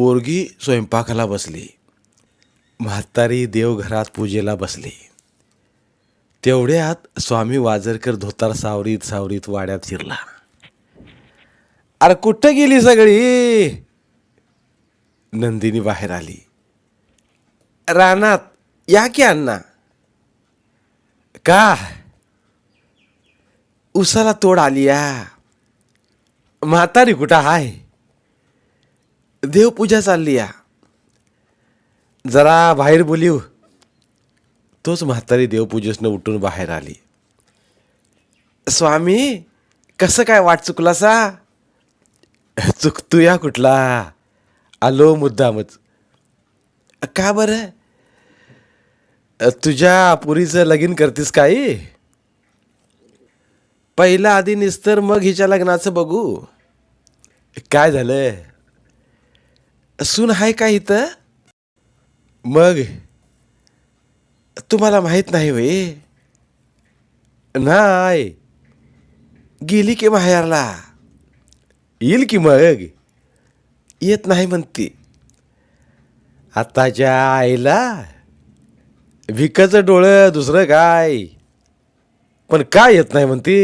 पोरगी स्वयंपाकाला बसली. म्हातारी देवघरात पूजेला बसली. तेवढ्यात स्वामी वाजरकर धोतार सावरीत सावरीत वाड्यात शिरला. अरे कुठं गेली सगळी? नंदिनी बाहेर आली. रानात या की अण्णा? का? उसाला तोड आली या. म्हातारी कुठं हाय? देवपूजा चालली या. जरा बाहेर बोलीव. तोच म्हातारी देवपूजेसनं उठून बाहेर आली. स्वामी कसं काय वाट चुकला सा या कुठला? आलो मुद्दामच. का बरं? तुझ्या पुरीचं लगीन करतीस काही? पहिला आधी निस्तर मग हिच्या लग्नाचं बघू. काय झालं? सून आहे का इथं? मग? तुम्हाला माहीत नाही वे नाही. गेली की माहेरला येईल की मग? येत नाही म्हणती. आताच्या आईला भिकाचं डोळं दुसरं काय? पण काय येत नाही म्हणते?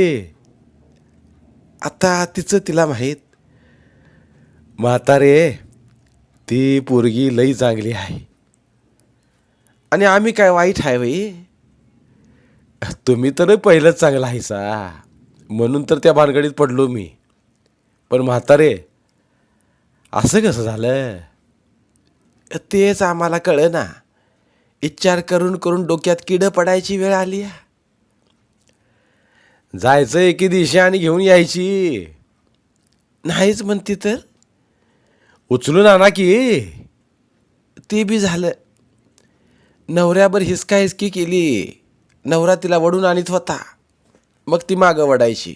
आता तिचं तिला माहीत. म्हातारे ती पोरगी लई चांगली आहे. आणि आम्ही काय वाईट आहे बाई? तुम्ही तर पहिलंच चांगला आहे सा. म्हणून तर त्या भानगडीत पडलो मी. पण म्हातारे असं कसं झालं? तेच आम्हाला कळ ना विचार करून करून डोक्यात किड पडायची वेळ आली जायचं एके दिवशी आणि घेऊन यायची. नाहीच म्हणते तर. उचलून आणा की. ते बी झालं. नवऱ्यावर हिसका हिसकी केली. नवरा तिला वडून आणीत होता. मग ती मागं वडायची.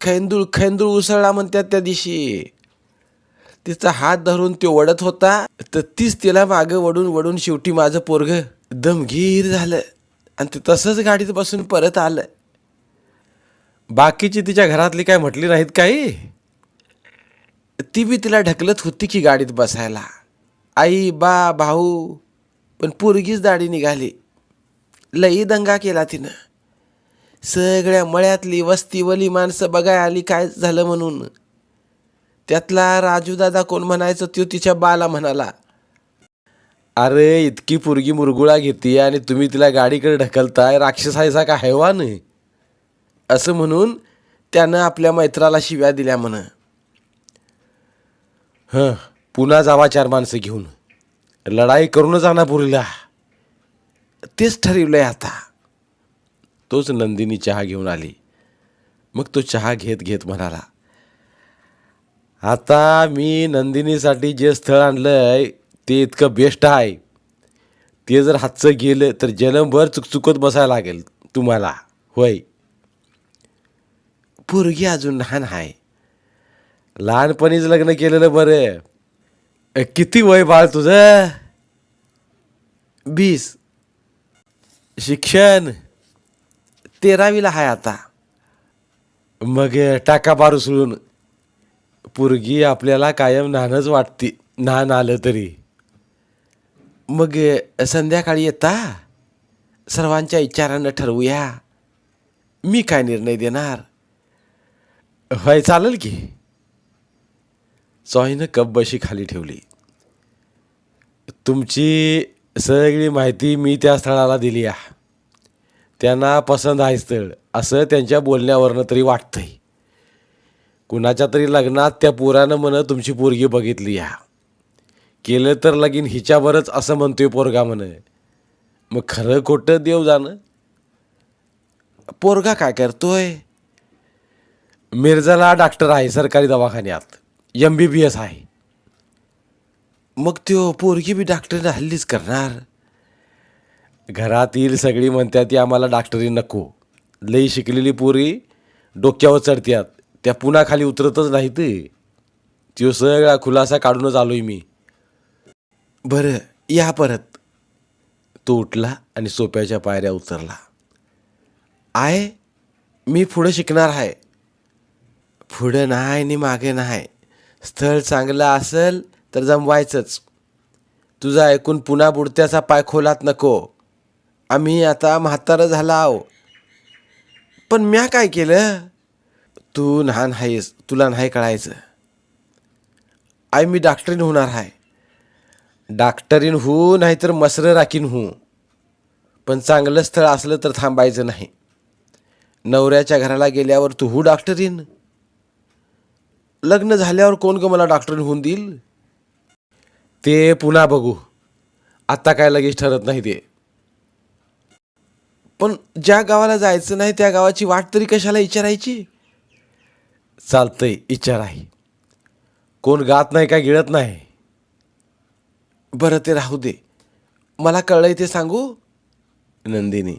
खैंदूळ खैंदूळ उसळला म्हणतात त्या दिवशी. तिचा हात धरून तो वडत होता. तर तीच तिला मागं वडून वडून शेवटी माझं पोरग दमगीर झालं. आणि ते तसंच गाडीत बसून परत आलं. बाकीची तिच्या घरातली काय म्हटली नाहीत काही? ती बी तिला ढकलत होती की गाडीत बसायला. आई बा भाऊ पण पोरगीच दाढी निघाली. लई दंगा केला तिनं. सगळ्या मळ्यातली वस्तीवली माणसं बघाय आली काय झालं म्हणून. त्यातला राजू दादा कोण म्हणायचं तो तिच्या बाला म्हणाला अरे इतकी पोरगी मुरगुळा घेते आणि तुम्ही तिला गाडीकडे ढकलताय राक्षस आहेसा का हैवान असं म्हणून त्यानं आपल्या मैत्राला शिव्या दिल्या म्हण. हं पुन्हा जावा चार माणसं घेऊन. लढाई करूनच आणा पुरीला. तेच ठरवलंय आता. तोच नंदिनी चहा घेऊन आली. मग तो चहा घेत घेत म्हणाला आता मी नंदिनीसाठी जे स्थळ आणलं आहे ते इतकं बेस्ट आहे. ते जर हातचं गेलं तर जन्मभर चुकचुकत बसायला लागेल तुम्हाला. होय. पोरगी अजून लहान आहे. लहानपणीच लग्न केलेलं बरं किती वय बाळ तुझं? बीस शिक्षण? तेरावीला आहे आता. मग टाका बारू सोडून पोरगी आपल्याला कायम नानच वाटती नान आलं तरी. मग संध्याकाळी येता? सर्वांच्या विचारानं ठरवूया. मी काय निर्णय देणार? होय चालेल की. चॉईनं कप बशी खाली ठेवली. तुमची सगळी माहिती मी त्या स्थळाला दिली आहे. त्यांना पसंत आहे स्थळ असं त्यांच्या बोलण्यावरनं तरी वाटतंय. कुणाच्या तरी लग्नात त्या पोरानं म्हण तुमची पोरगी बघितली या केलं तर लगीन हिच्यावरच असं म्हणतोय पोरगा म्हण. मग खरं खोटं देव जाणं. पोरगा काय करतोय? मिर्जाला डॉक्टर आहे सरकारी दवाखान्यात. एम बी बी एस आहे. मग त्यो पोरगी बी डॉक्टरने हल्लीच करणार. घरातील सगळी म्हणतात ती आम्हाला डॉक्टरी नको. लई शिकलेली पोरी डोक्यावर चढत्यात. त्या पुन्हा खाली उतरतच नाहीत. त्यो सगळा खुलासा काढूनच आलो आहे मी. बरं या परत. तो उठला आणि सोप्याच्या पायऱ्या उतरला. आहे मी पुढं शिकणार आहे. पुढं नाही आणि मागे नाही. स्थळ चांगलं असेल तर जमवायचंच. तुझं ऐकून पुन्हा बुडत्याचा पाय खोलात नको. आम्ही आता म्हातारं झाला आहो. पण म्या काय केलं? तू लहान आहेस तुला नाही कळायचं. आई मी डॉक्टरीन होणार आहे डॉक्टरीन होऊ नाहीतर मसरं राखीन होऊ पण चांगलं स्थळ असलं तर थांबायचं नाही. नवऱ्याच्या घराला गेल्यावर तू हो डॉक्टरीन? लग्न झाल्यावर कोण ग मला डॉक्टर होऊन देईल? ते पुन्हा बघू. आत्ता काय लगेच ठरत नाही ते. पण ज्या गावाला जायचं नाही त्या गावाची वाट तरी कशाला विचारायची चालतंय विचार आहे. कोण गात नाही का गिळत नाही? बरं ते राहू दे. मला कळलंय ते सांगू. नंदिनी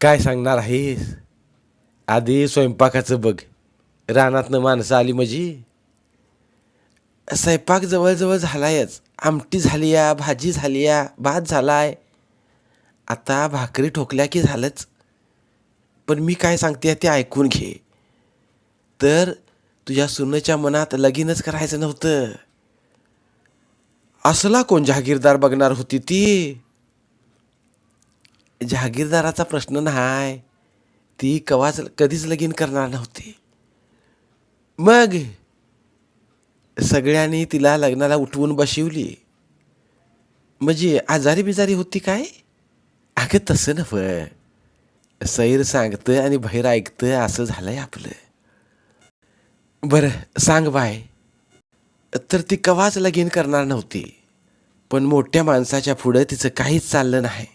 काय सांगणार आहेस? आधी स्वयंपाकाचं बघ. रानातनं माणसं आली माझी. स्वयंपाक जवळजवळ झालायच. आमटी झाली या भाजी झाली या भात झालाय. आता भाकरी ठोकल्या की झालंच. पण मी काय सांगते ते ऐकून घे. तर तुझ्या सुनेच्या मनात लगीनच करायचं नव्हतं. असला कोण जहागीरदार बघणार होती ती. जहागीरदाराचा प्रश्न नाही. ती कवाच कधीच लगीन करणार नव्हती. मग सगळ्यांनी तिला लग्नाला उठवून बशिवली म्हणजे आजारी बिजारी होती काय? अगं तसं नव सैर सांगतं आणि बहिर ऐकतं असं झालंय आपलं. बरं सांग बाय. तर ती कवाच लगीन करणार नव्हती. पण मोठ्या माणसाच्या पुढं तिचं काहीच चाललं नाही.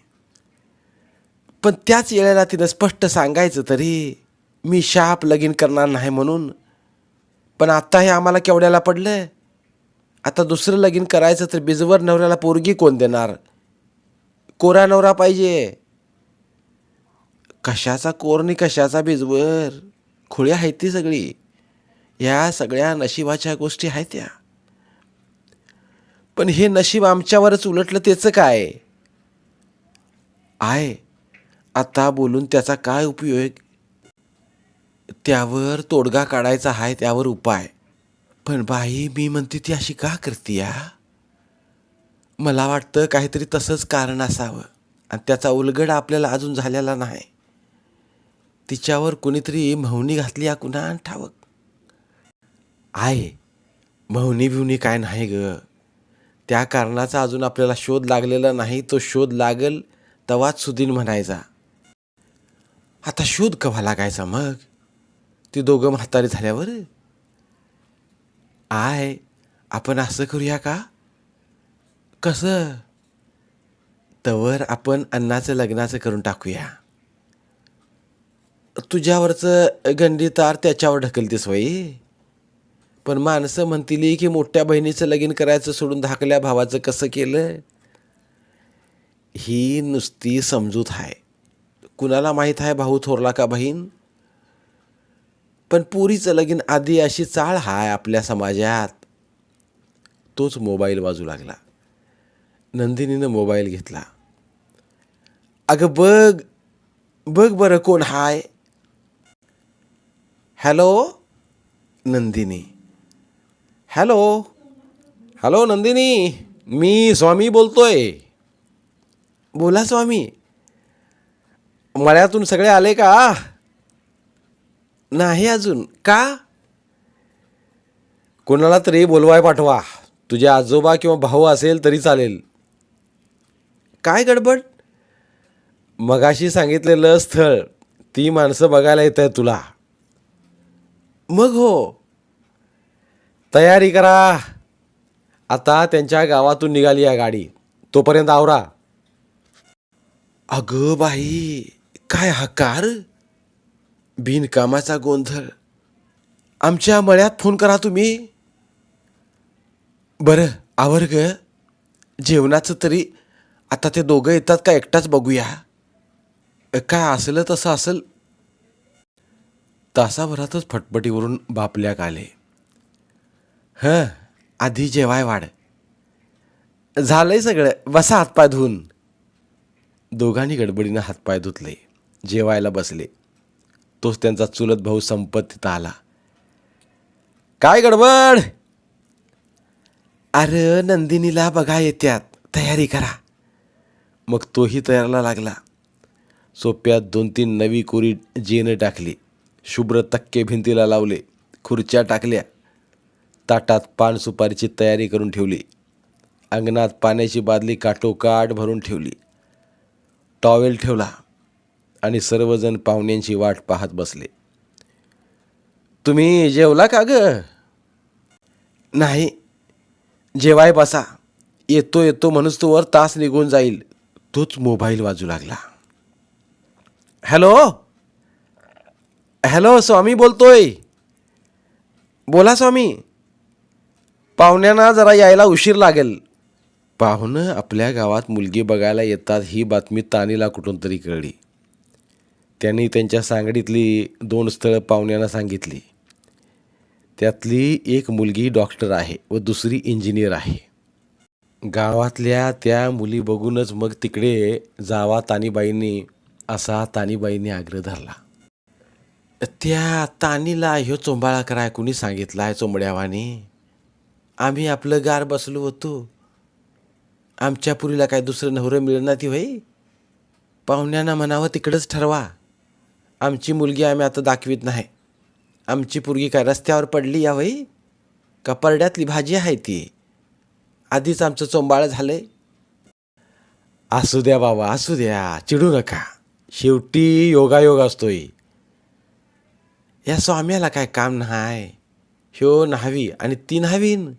पण त्याच वेळेला तिनं स्पष्ट सांगायचं तरी मी शाप लगीन करणार नाही म्हणून पण आत्ता हे आम्हाला केवढ्याला पडलं आता दुसरं लगीन करायचं तर बिजवर नवऱ्याला पोरगी कोण देणार? कोरा नवरा पाहिजे. कशाचा कोरणी कशाचा बिजवर? खुळी आहेत ती सगळी. ह्या सगळ्या नशिबाच्या गोष्टी आहेत त्या. पण हे नशीब आमच्यावरच उलटलं त्याचं काय? आहे आता बोलून त्याचा काय उपयोग? त्यावर तोडगा काढायचा आहे त्यावर उपाय. पण बाई मी म्हणते ती अशी का करते या मला वाटतं काहीतरी तसंच कारण असावं. आणि त्याचा उलगड आपल्याला अजून झालेला नाही. तिच्यावर कोणीतरी म्हवणी घातली या कुणा ठावक? आहे. म्हवणी बिवणी काय नाही ग. त्या कारणाचा अजून आपल्याला शोध लागलेला नाही. तो शोध लागल तवाच सुदीन म्हणायचा. आता शोध कव्हा लागायचा मग? ती दोघं म्हातारी झाल्यावर? आय आपण असं करूया का? कसं? तवर आपण अन्नाचं लग्नाचं करून टाकूया. तुझ्यावरचं गंडी तार त्याच्यावर ढकलतेस वई. पण माणसं म्हणतील की मोठ्या बहिणीचं लगीन करायचं सोडून धाकल्या भावाचं कसं केलं? ही नुसती समजूत आहे कुणाला माहीत आहे भाऊ थोरला का बहीण? पण पुरीचं लगीन आधी अशी चाळ हाय आपल्या समाजात. तोच मोबाईल वाजू लागला. नंदिनीनं मोबाईल घेतला. अगं बघ बघ बरं कोण हाय. Hello Nandini. Hello hello Nandini. मी स्वामी बोलतोय. बोला स्वामी. मळ्यातून सगळे आले का? नाही अजून. का? कोणाला तरी बोलवाय पाठवा. तुझे आजोबा किंवा भाऊ असेल तरी चालेल. काय गडबड? मगाशी सांगितलेलं स्थळ ती माणसं बघायला येत आहे तुला. मग हो. तयारी करा. आता त्यांच्या गावातून निघाली या गाडी. तोपर्यंत आवरा. अगं बाई काय हकार? बिनकामाचा गोंधळ. आमच्या मळ्यात फोन करा तुम्ही. बरं आवर ग. जेवणाचं तरी आता ते दोघं येतात का एकटाच बघूया. काय असलं तसं असेल. तासाभरातच फटफटीवरून बापल्याक आले. हं आधी जेवाय वाढ. झालंय सगळं बसा हातपाय धुवून. दोघांनी गडबडीनं हातपाय धुतले. जेवायला बसले. तोच त्यांचा चुलत भाऊ संपत तिथं आला. काय गडबड? अरे नंदिनीला बघा येत्यात. तयारी करा. मग तोही तयारला लागला. सोप्यात दोन तीन नवी कोरी जेनं टाकली. शुभ्र तक्के भिंतीला लावले. खुर्च्या टाकल्या. ताटात पान सुपारीची तयारी करून ठेवली. अंगणात पाण्याची बादली काठोकाठ भरून ठेवली. टॉवेल ठेवला. आणि सर्वजण पाहुण्यांची वाट पाहत बसले. तुम्ही जेवला का ग? नाही. जेवाय बसा. येतो येतो म्हणूनच तो वर तास निघून जाईल. तोच मोबाईल वाजू लागला. हॅलो? हॅलो स्वामी बोलतोय. बोला स्वामी. पाहुण्यांना जरा यायला उशीर लागेल. पाहुणं आपल्या गावात मुलगी बघायला येतात ही बातमी तानीला कुठून तरी कळली. त्यांनी त्यांच्या सांगडीतली दोन स्थळं पाहुण्यांना सांगितली. त्यातली एक मुलगी डॉक्टर आहे व दुसरी इंजिनियर आहे. गावातल्या त्या मुली बघूनच मग तिकडे जावा तानीबाईंनी असा तानीबाईंनी आग्रह धरला. त्या तानीला ह्यो चोंबाळा कराय कुणी सांगितलाय चोंबड्यावाने? आम्ही आपलं गार बसलो होतो. आमच्या पुरीला काय दुसरं नवरं मिळणार ती होई पाहुण्यांना म्हणावं तिकडंच ठरवा. आमची मुलगी आम्ही आता दाखवीत नाही. आमची पोरगी काय रस्त्यावर पडली या वही? का परड्यातली भाजी आहे ती? आधीच आमचं चोंबाळ झालंय. असू द्या बाबा असू द्या चिडू नका. शेवटी योगायोग असतोय. या स्वाम्याला काय काम नाही. ह्यो न्हावी आणि ती न्हावीन.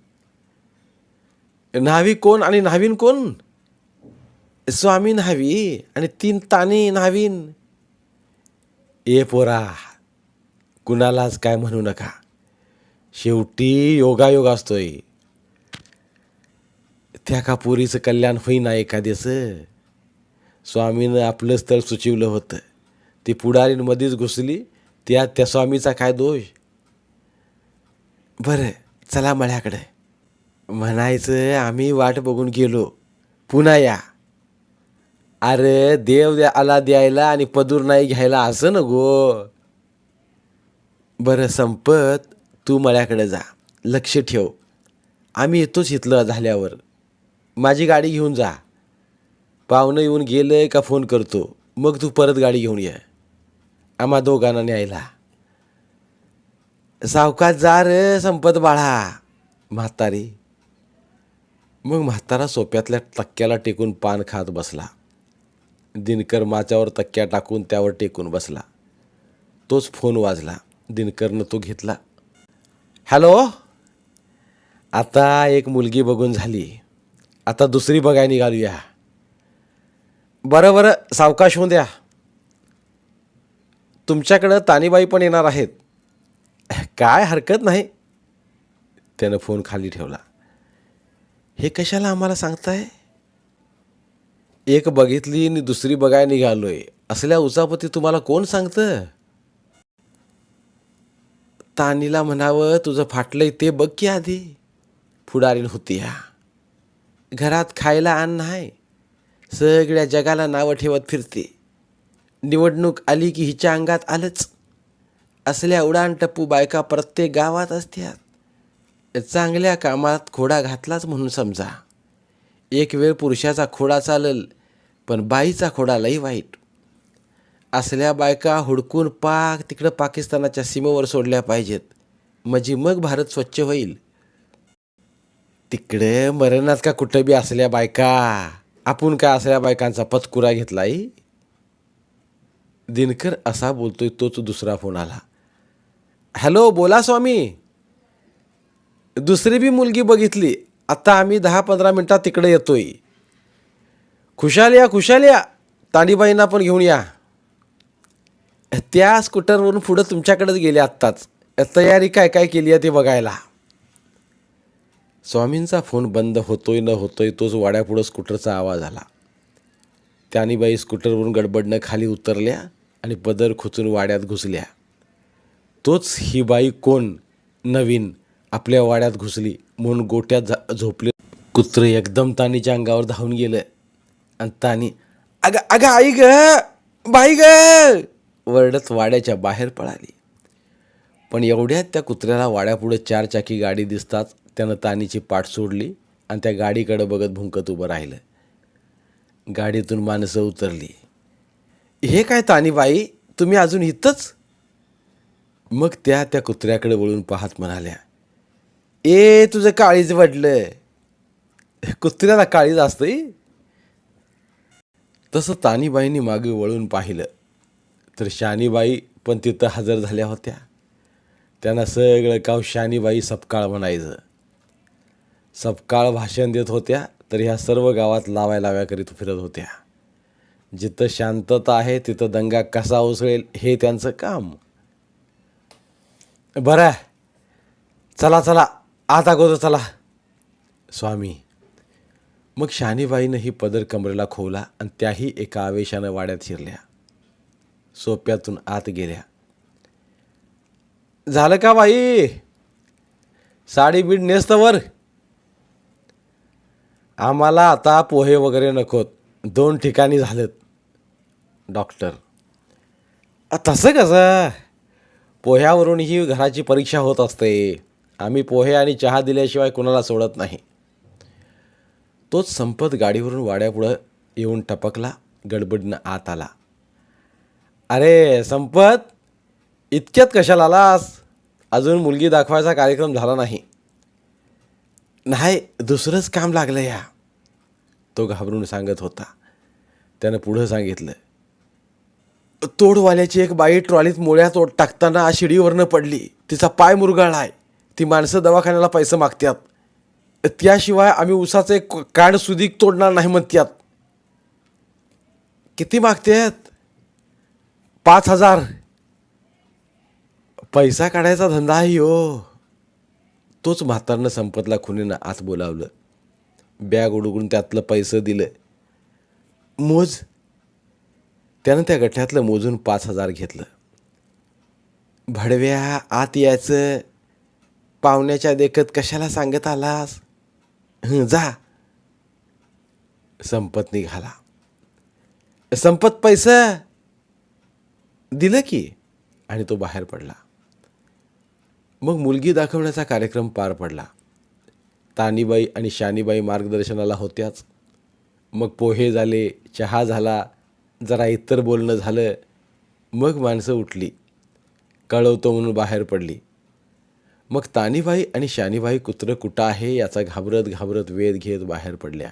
न्हावी कोण आणि न्हावीन कोण? स्वामी न्हावी आणि तीन तानी न्हावीन. ए पोरा कुणालाच काय म्हणू नका. शेवटी योगायोग असतोय. त्या का पोरीचं कल्याण होईना एखाद्याचं? स्वामीनं आपलं स्थळ सुचिवलं होतं. ती पुढारींमध्येच घुसली त्यात त्या स्वामीचा काय दोष? बरं चला मळ्याकडे. म्हणायचं आम्ही वाट बघून गेलो. पुन्हा या. अरे देव द्या आला द्यायला आणि पदूर नाही घ्यायला असं न गो बरं संपत तू मळ्याकडे जा. लक्ष ठेव. आम्ही येतोच इथलं झाल्यावर. माझी गाडी घेऊन जा. पाहुणं येऊन गेलं का फोन करतो. मग तू परत गाडी घेऊन ये. आम्हा दोघांना न्यायला. सावकाश जा रे संपत बाळा. म्हातारी. मग म्हातारा सोप्यातल्या टक्क्याला टेकून पान खात बसला. दिनकर माच्यावर तक्क्या टाकून त्यावर टेकून बसला. तोच फोन वाजला. दिनकरनं तो घेतला. हॅलो आता एक मुलगी बघून झाली. आता दुसरी बघाय निघालूया बरं बरं सावकाश होऊन द्या. तुमच्याकडं तानीबाई पण येणार आहेत. काय हरकत नाही. त्यानं फोन खाली ठेवला. हे कशाला आम्हाला सांगताय? एक बघितली आणि दुसरी बघाय निघालोय. असल्या उचापती तुम्हाला कोण सांगतं? तानीला म्हणावं तुझं फाटलंय ते बघ की आधी. पुढारीन होती या घरात खायला अन्न आहे सगळ्या जगाला नावं ठेवत फिरते. निवडणूक आली की हिच्या अंगात आलंच. असल्या उडाण टप्पू बायका प्रत्येक गावात असत्यात. चांगल्या कामात खोडा घातलाच म्हणून समजा. एक वेळ पुरुषाचा खोडा चालल पण बाईचा खोडा लई वाईट. असल्या बायका हुडकून पाक तिकडं पाकिस्तानाच्या सीमेवर सोडल्या पाहिजेत. म्हणजे मग भारत स्वच्छ होईल. तिकडे मरणात का कुठं बी असल्या बायका? आपण काय असल्या बायकांचा पतकुरा घेतलाय? दिनकर असा बोलतोय तोच दुसरा फोन आला हॅलो बोला स्वामी. दुसरी बी मुलगी बघितली. आत्ता आम्ही दहा पंधरा मिनटात तिकडे येतोय. खुशाल या खुशाल या. तांडीबाईंना पण घेऊन या. त्या स्कूटरवरून पुढं तुमच्याकडेच गेले आत्ताच. तयारी काय काय केली आहे ते बघायला. स्वामींचा फोन बंद होतोय न होतोय तोच वाड्यापुढं स्कूटरचा आवाज आला. त्यानी बाई स्कूटरवरून गडबडनं खाली उतरल्या आणि पदर खुचून वाड्यात घुसल्या. तोच ही बाई कोण? नवीन. आपल्या वाड्यात घुसली म्हणून गोट्यात झा झोपले. कुत्रं एकदम तानीच्या अंगावर धावून गेलं. आणि तानी अगं अगं आई ग बाई ग. वरडत वाड्याच्या बाहेर पळाली. पण एवढ्यात त्या कुत्र्याला वाड्यापुढे चार चाकी गाडी दिसताच त्यानं तानीची पाठ सोडली आणि त्या गाडीकडं बघत भुंकत उभं राहिलं. गाडीतून माणसं उतरली. हे काय तानीबाई तुम्ही अजून इथंच? मग त्या त्या कुत्र्याकडे वळून पाहत म्हणाल्या ए तुझं काळीज वडलं कुत्र्याला काळीज असतंय? तसं तानीबाईंनी मागे वळून पाहिलं. तर शानीबाई पण तिथं हजर झाल्या होत्या. त्यांना सगळं काव शानीबाई सपकाळ म्हणायचं. सपकाळ भाषण देत होत्या तर ह्या सर्व गावात लावाय लाव्या करीत फिरत होत्या. जिथं शांतता आहे तिथं दंगा कसा उसळेल हे त्यांचं काम. बरं आहे. चला चला. आता अगोदर चला. स्वामी मग शानीबाईनं ही पदर कमरेला खोवला आणि त्याही एका आवेशानं वाड्यात शिरल्या. सोप्यातून आत गेल्या. झालं का बाई? साडी बीड नेसतवर आम्हाला आता पोहे वगैरे नकोत. दोन ठिकाणी झालेत. डॉक्टर. तसं कसं? पोह्यावरूनही घराची परीक्षा होत असते. आम्ही पोहे आणि चहा दिल्याशिवाय कुणाला सोडत नाही. तोच संपत गाडीवरून वाड्यापुढं येऊन टपकला गडबडीनं आत आला. अरे संपत इतक्यात कशाला आलास? अजून मुलगी दाखवायचा कार्यक्रम झाला नाही. नाही दुसरंच काम लागलं या. तो घाबरून सांगत होता. त्यानं पुढं सांगितलं तोडवाल्याची एक बाई ट्रॉलीत मोळ्या तोड टाकताना शिडीवरनं पडली. तिचा पाय मुरगाळला आहे ती माणसं दवाखान्याला पैसे मागतात त्याशिवाय आम्ही उसाचं एक काड सुदीक तोडणार नाही म्हणत्यात. किती मागतात पाच हजार. पैसा काढायचा धंदा आहे हो. तोच म्हातारनं संपतला खुनीनं आत बोलावलं. बॅग उडगून त्यातलं पैसं दिलं. मोज. त्यानं त्या गठ्ठ्यातलं मोजून पाच हजार घेतलं. भडव्या आत यायचं. पाहुण्याच्या देखत कशाला सांगत आलास? जा. संपत निघाला. संपत पैसा. दिलं की आणि तो बाहेर पडला. मग मुलगी दाखवण्याचा कार्यक्रम पार पडला. तानीबाई आणि शानीबाई मार्गदर्शनाला होत्याच. मग पोहे झाले चहा झाला जरा इतर बोलणं झालं. मग माणसं उठली. कळवतो म्हणून बाहेर पडली. मग तानीबाई आणि शानीबाई कुत्रं कुठं आहे याचा घाबरत घाबरत वेध घेत बाहेर पडल्या.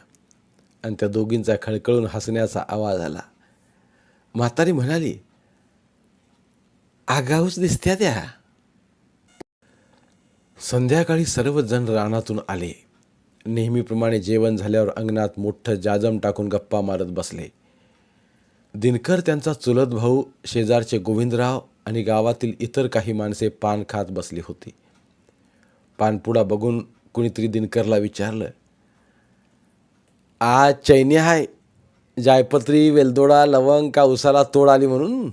आणि त्या दोघींचा खळखळून हसण्याचा आवाज आला. म्हातारी म्हणाली आगाऊच दिसत्या त्या. संध्याकाळी सर्वजण रानातून आले. नेहमीप्रमाणे जेवण झाल्यावर अंगणात मोठं जाजम टाकून गप्पा मारत बसले. दिनकर त्यांचा चुलत भाऊ शेजारचे गोविंदराव आणि गावातील इतर काही माणसे पान खात बसली होती. पानपुडा बघून कुणीतरी दिनकरला विचारलं आज चैनी आहे जायपत्री वेलदोडा लवंग का उसाला तोड आली म्हणून?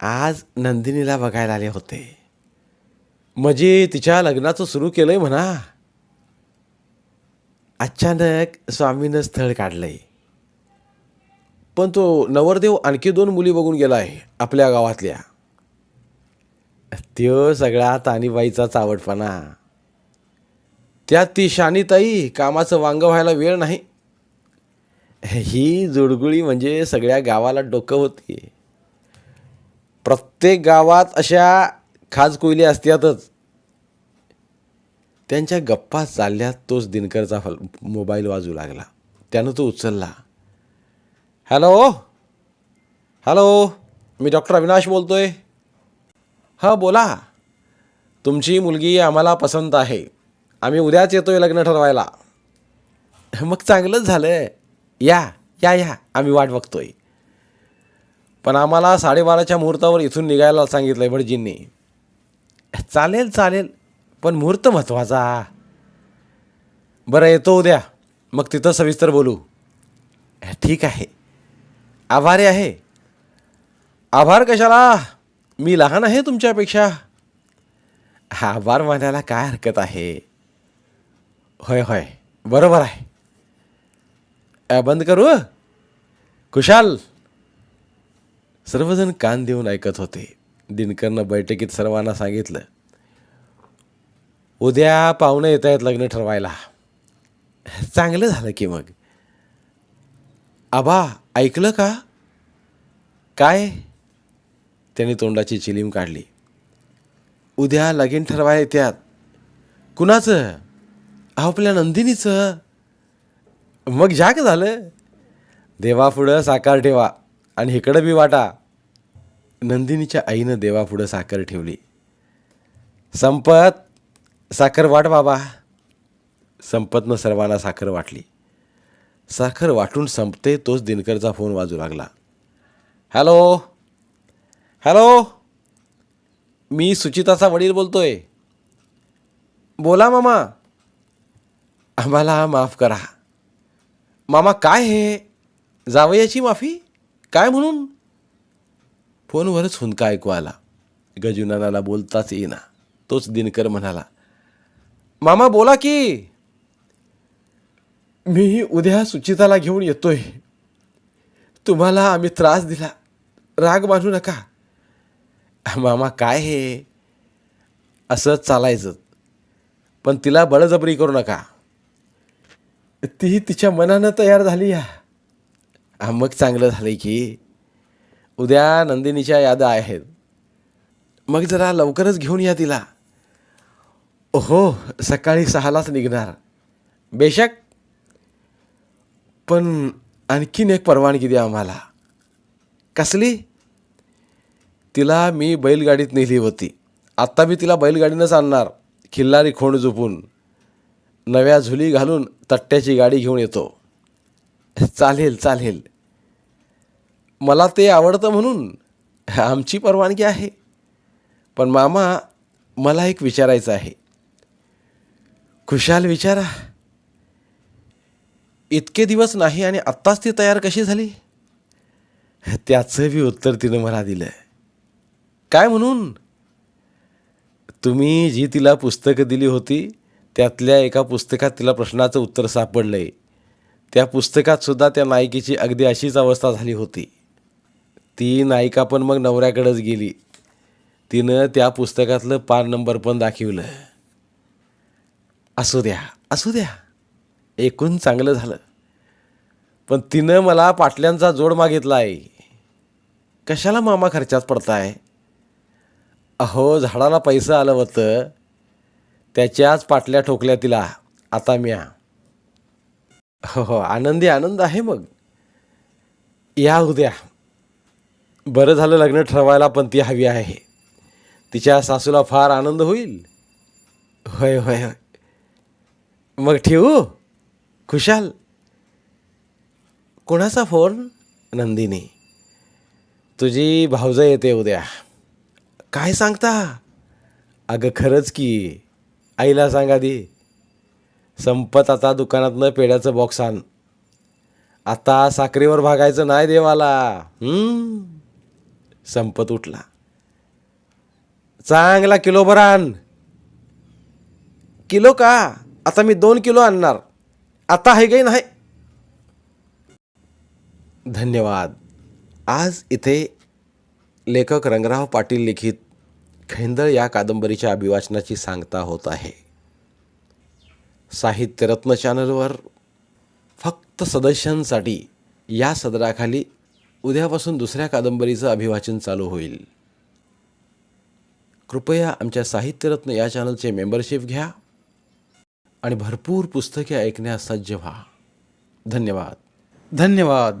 आज नंदिनीला बघायला आले होते. म्हणजे तिच्या लग्नाचं सुरू केलंय म्हणा. अचानक स्वामीनं स्थळ काढलंय. पण तो नवरदेव आणखी दोन मुली बघून गेलाय आपल्या गावातल्या. त्यो सगळा तानीबाईचा चावटपणा. त्यात ती शानीताई कामाचं वांग व्हायला वेळ नाही. ही जुडगुळी म्हणजे सगळ्या गावाला डोकं होती. प्रत्येक गावात अशा खाज कोयली असतातच त्यांच्या गप्पा चालल्यात तोच दिनकरचा फल मोबाईल वाजू लागला. त्यानं तो उचलला. हॅलो? हॅलो? मी डॉक्टर अविनाश बोलतोय. हां बोला. तुमची मुलगी आम्हाला पसंत आहे. आम्ही उद्याच येतोय लग्न ठरवायला. मग चांगलंच झालं या या या. आम्ही वाट बघतोय. पण आम्हाला साडेबाराच्या मुहूर्तावर इथून निघायला सांगितलं आहे भटजींनी. चालेल चालेल. पण मुहूर्त महत्त्वाचा बरं येतो उद्या. मग तिथं सविस्तर बोलू. ठीक आहे. आभारी आहे. आभार कशाला? मी लहान आहे तुमच्यापेक्षा. आभार मानायला काय हरकत आहे? होय होय. बरोबर आहे. बंद करू? कुशाल! सर्वजण कान देऊन ऐकत होते. दिनकरनं बैठकीत सर्वांना सांगितलं उद्या पाहुणे येत आहेत लग्न ठरवायला. चांगलं झालं की मग. आबा ऐकलं का? काय? त्याने तोंडाची चिलीम काढली. उद्या लगीन ठरवाय त्यात कुणाचं? अहो, आपल्या नंदिनीचं. मग झाक झालं? देवापुढं साकार ठेवा आणि इकडं बी वाटा. नंदिनीच्या आईनं देवापुढं साखर ठेवली. संपत साखर वाट बाबा. संपतनं सर्वांना साखर वाटली. साखर वाटून संपते तोच दिनकरचा फोन वाजू लागला. हॅलो? हॅलो? मी सुचिताचा वडील बोलतो आहे बोला मामा. आम्हाला माफ करा. मामा काय हे? जावयाची माफी? काय म्हणून? फोनवरच हुंदका ऐकू आला. गजुनानाला बोलताच येईना. तोच दिनकर म्हणाला मामा बोला की. मी उद्या सुचिताला घेऊन येतोय. तुम्हाला आम्ही त्रास दिला. राग मानू नका. मामा काय हे? असं चालायचं. पण तिला बळजबरी करू नका. ती तिच्या मनानं तयार झाली या. मग चांगलं झालं की. उद्या नंदिनीच्या यादा आहेत. मग जरा लवकरच घेऊन या तिला. हो सकाळी सहालाच निघणार. बेशक. पण आणखीन एक परवानगी द्या आम्हाला. कसली? तिला मी बैलगाडीत नेली होती. आत्ता मी तिला बैलगाडीनंच आणणार. खिल्लारी खोंड झोपून. नव्या झुली घालून तट्ट्याची गाडी घेऊन येतो. चालेल चालेल. मला ते आवडतं म्हणून आमची परवानगी आहे. पण मामा मला एक विचारायचं आहे. खुशाल विचारा. इतके दिवस नाही आणि आत्ताच ती तयार कशी झाली? त्याचं बी उत्तर तिनं मला दिलं काय म्हणून? तुम्ही जी तिला पुस्तकं दिली होती त्यातल्या एका पुस्तकात तिला प्रश्नाचं उत्तर सापडलं आहे त्या पुस्तकातसुद्धा त्या नायिकेची अगदी अशीच अवस्था झाली होती. ती नायिका पण मग नवऱ्याकडंच गेली. तिनं त्या पुस्तकातलं पान नंबर पण दाखवलं. असू द्या असू द्या. एकूण चांगलं झालं. पण तिनं मला पाटल्यांचा जोड मागितला आहे कशाला मामा खर्चात पडताय? अहो झाडाला पैसं आलं होतं. त्याच्याच पाटल्या ठोकल्या तिला. आता म्या. हो हो आनंदी आनंद आहे मग. या उद्या. बरं झालं लग्न ठरवायला पण ती हवी आहे. तिच्या सासूला फार आनंद होईल. होय होय होय. मग ठेवू? खुशाल. कोणाचा फोन? नंदिनी. तुझी भावजं येते उद्या. काय सांगता? अगं खरंच की. आईला सांगा दी संपत आता दुकानातनं पेढ्याचं बॉक्स आण. आता साखरेवर भागायचं नाही देवाला. संपत उठला. चांगला किलोभर आण. किलो का? आता मी दोन किलो आणणार. आता आहे काही नाही? धन्यवाद. आज इथे लेखक रंगराव पाटील लिखित खेंदळ या कादंबरीच्या अभिवाचनाची सांगता होत आहे. साहित्यरत्न चॅनलवर फक्त सदस्यांसाठी या सदराखाली उद्यापासून दुसऱ्या कादंबरीचं अभिवाचन चालू होईल. कृपया आमच्या साहित्यरत्न या चॅनलचे मेंबरशिप घ्या आणि भरपूर पुस्तके ऐकण्यास सज्ज व्हा. धन्यवाद. धन्यवाद.